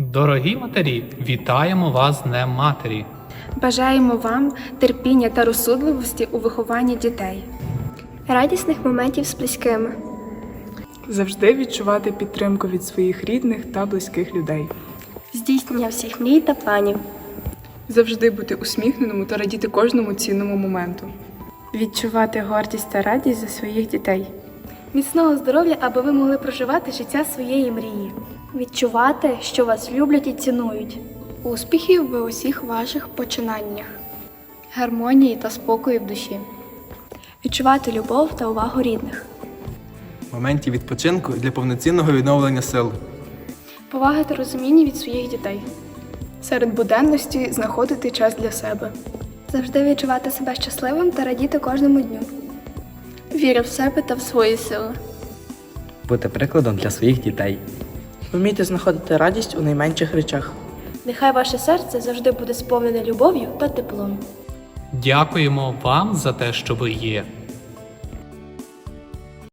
Дорогі матері, вітаємо вас з Днем Матері. Бажаємо вам терпіння та розсудливості у вихованні дітей. радісних моментів з близькими, Завжди відчувати підтримку від своїх рідних та близьких людей. здійснення всіх мрій та планів, Завжди бути усміхненому та радіти кожному цінному моменту. Відчувати гордість та радість за своїх дітей. Міцного здоров'я, аби ви могли проживати життя своєї мрії. відчувати, що вас люблять і цінують, Успіхів в усіх ваших починаннях, гармонії та спокою в душі. відчувати любов та увагу рідних, моментів відпочинку для повноцінного відновлення сил. Поваги та розуміння від своїх дітей. Серед буденності знаходити час для себе. завжди відчувати себе щасливим та радіти кожному дню. Віра в себе та в свої сили. бути прикладом для своїх дітей. Вмійте знаходити радість у найменших речах. Нехай ваше серце завжди буде сповнене любов'ю та теплом. Дякуємо вам за те, що ви є.